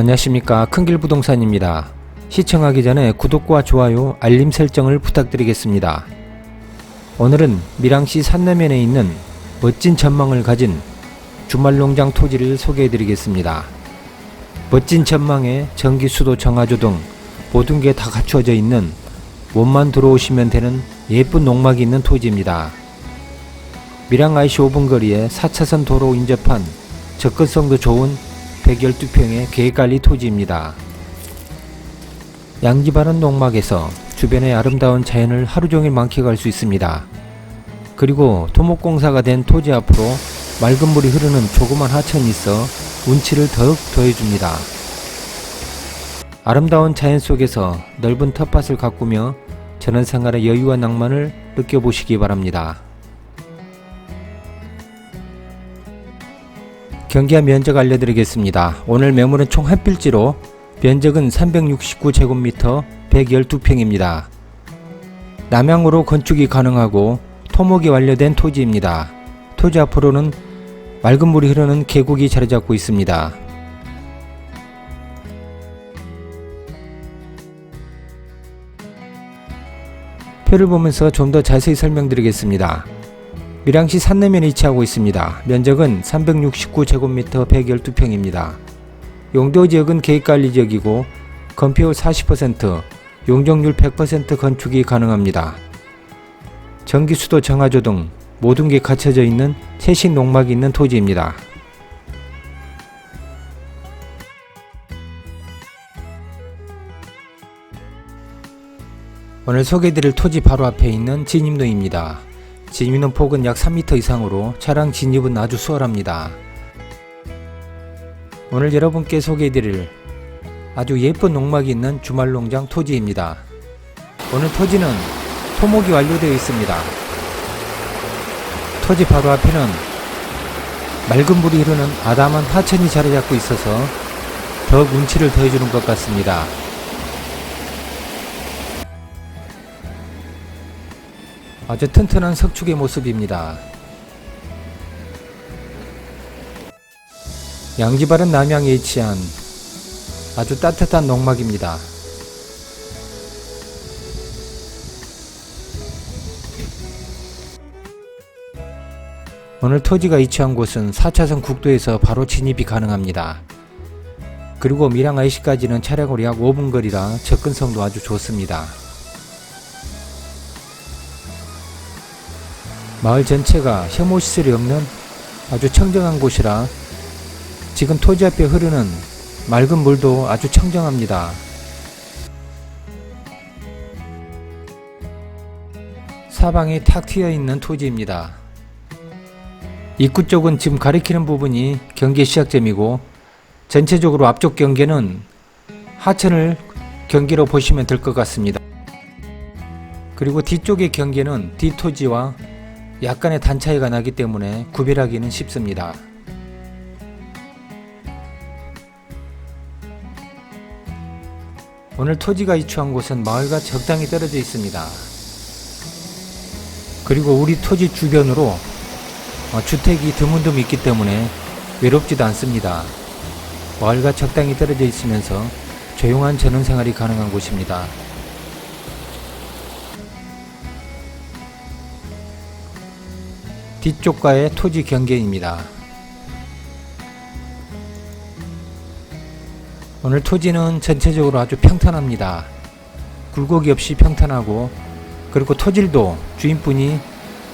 안녕하십니까 큰길부동산입니다. 시청하기 전에 구독과 좋아요, 알림 설정을 부탁드리겠습니다. 오늘은 밀양시 산내면에 있는 멋진 전망을 가진 주말농장 토지를 소개해드리겠습니다. 멋진 전망에 전기, 수도, 정화조 등 모든 게 다 갖추어져 있는 몸만 들어오시면 되는 예쁜 농막이 있는 토지입니다. 밀양 IC 5분 거리에 4차선 도로 인접한 접근성도 좋은 112평의 계획관리 토지입니다. 양지 바른 농막에서 주변의 아름다운 자연을 하루 종일 만끽할 수 있습니다. 그리고 토목공사가 된 토지 앞으로 맑은 물이 흐르는 조그만 하천이 있어 운치를 더욱 더해줍니다. 아름다운 자연 속에서 넓은 텃밭을 가꾸며 전원 생활의 여유와 낭만을 느껴보시기 바랍니다. 경기와 면적 알려드리겠습니다. 오늘 매물은 총 한 필지로 면적은 369제곱미터 112평입니다. 남향으로 건축이 가능하고 토목이 완료된 토지입니다. 토지 앞으로는 맑은 물이 흐르는 계곡이 자리 잡고 있습니다. 표를 보면서 좀 더 자세히 설명드리겠습니다. 밀양시 산내면에 위치하고 있습니다. 면적은 369제곱미터 112평입니다. 용도 지역은 계획관리 지역이고 건폐율 40%, 용적률 100% 건축이 가능합니다. 전기, 수도, 정화조 등 모든 게 갖춰져 있는 최신 농막이 있는 토지입니다. 오늘 소개해드릴 토지 바로 앞에 있는 진입로입니다. 진입로 폭은 약 3m 이상으로 차량 진입은 아주 수월합니다. 오늘 여러분께 소개해드릴 아주 예쁜 농막이 있는 주말농장 토지입니다. 오늘 토지는 토목이 완료되어 있습니다. 토지 바로 앞에는 맑은 물이 흐르는 아담한 하천이 자리 잡고 있어서 더욱 운치를 더해주는 것 같습니다. 아주 튼튼한 석축의 모습입니다. 양지바른 남양에 위치한 아주 따뜻한 농막입니다. 오늘 토지가 위치한 곳은 4차선 국도에서 바로 진입이 가능합니다. 그리고 밀양 IC까지는 차량으로 약 5분 거리라 접근성도 아주 좋습니다. 마을 전체가 혐오시설이 없는 아주 청정한 곳이라 지금 토지 앞에 흐르는 맑은 물도 아주 청정합니다. 사방에 탁 트여 있는 토지입니다. 입구 쪽은 지금 가리키는 부분이 경계 시작점이고 전체적으로 앞쪽 경계는 하천을 경계로 보시면 될 것 같습니다. 그리고 뒤쪽의 경계는 뒷토지와 약간의 단 차이가 나기 때문에 구별하기는 쉽습니다. 오늘 토지가 위치한 곳은 마을과 적당히 떨어져 있습니다. 그리고 우리 토지 주변으로 어, 주택이 드문드문 있기 때문에 외롭지도 않습니다. 마을과 적당히 떨어져 있으면서 조용한 전원 생활이 가능한 곳입니다. 뒤쪽과의 토지 경계입니다. 오늘 토지는 전체적으로 아주 평탄합니다. 굴곡이 없이 평탄하고 그리고 토질도 주인분이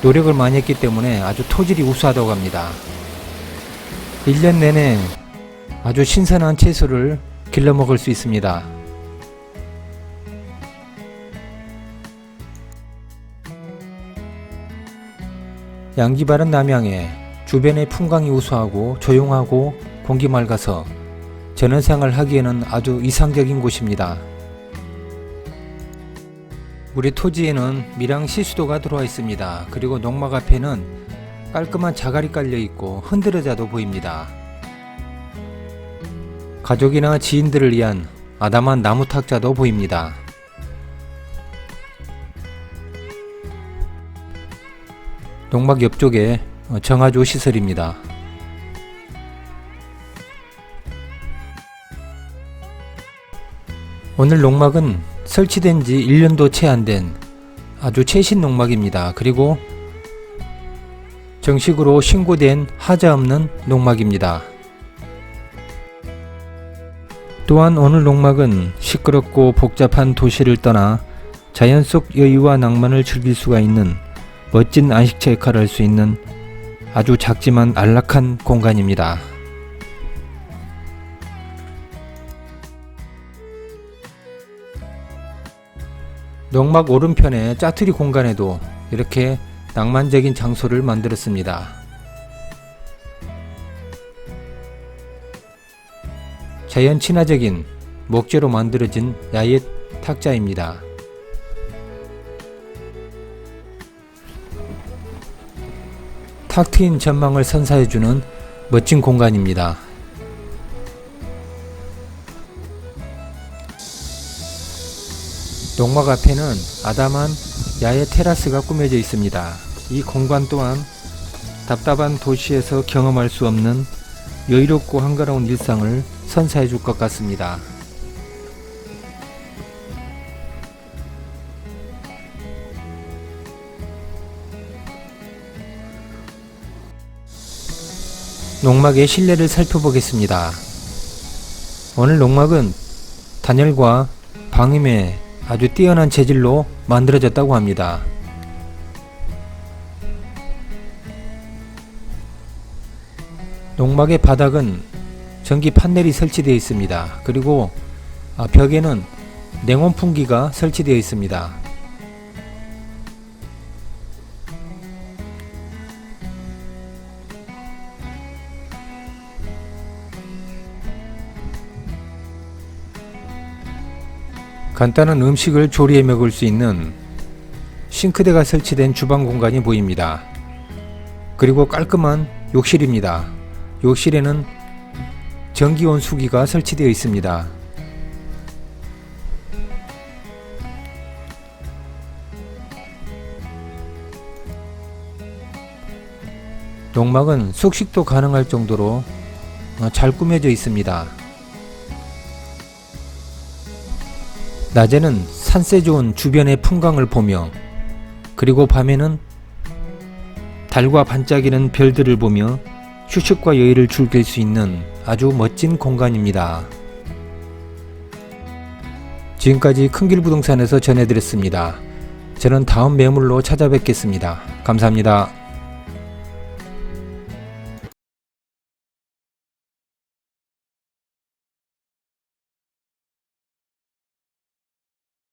노력을 많이 했기 때문에 아주 토질이 우수하다고 합니다. 1년 내내 아주 신선한 채소를 길러 먹을 수 있습니다. 양기 바른 남양에 주변의 풍광이 우수하고 조용하고 공기 맑아서 전원생활 하기에는 아주 이상적인 곳입니다. 우리 토지에는 밀양 시수도가 들어와 있습니다. 그리고 농막 앞에는 깔끔한 자갈이 깔려 있고 흔들어자도 보입니다. 가족이나 지인들을 위한 아담한 나무 탁자도 보입니다. 농막 옆쪽에 정화조 시설입니다. 오늘 농막은 설치된 지 1년도 채 안 된 아주 최신 농막입니다. 그리고 정식으로 신고된 하자 없는 농막입니다. 또한 오늘 농막은 시끄럽고 복잡한 도시를 떠나 자연 속 여유와 낭만을 즐길 수가 있는 멋진 안식처 역할을 할 수 있는 아주 작지만 안락한 공간입니다. 농막 오른편의 짜투리 공간에도 이렇게 낭만적인 장소를 만들었습니다. 자연 친화적인 목재로 만들어진 야외 탁자입니다. 탁 트인 전망을 선사해주는 멋진 공간입니다. 농막 앞에는 아담한 야외 테라스가 꾸며져 있습니다. 이 공간 또한 답답한 도시에서 경험할 수 없는 여유롭고 한가로운 일상을 선사해 줄 것 같습니다. 농막의 실내를 살펴보겠습니다. 오늘 농막은 단열과 방음에 아주 뛰어난 재질로 만들어졌다고 합니다. 농막의 바닥은 전기 판넬이 설치되어 있습니다. 그리고 아, 벽에는 냉온 풍기가 설치되어 있습니다. 간단한 음식을 조리해 먹을 수 있는 싱크대가 설치된 주방 공간이 보입니다. 그리고 깔끔한 욕실입니다. 욕실에는 전기 온수기가 설치되어 있습니다. 농막은 숙식도 가능할 정도로 어, 잘 꾸며져 있습니다. 낮에는 산세 좋은 주변의 풍광을 보며 그리고 밤에는 달과 반짝이는 별들을 보며 휴식과 여유를 즐길 수 있는 아주 멋진 공간입니다. 지금까지 큰길 부동산에서 전해드렸습니다. 저는 다음 매물로 찾아뵙겠습니다. 감사합니다.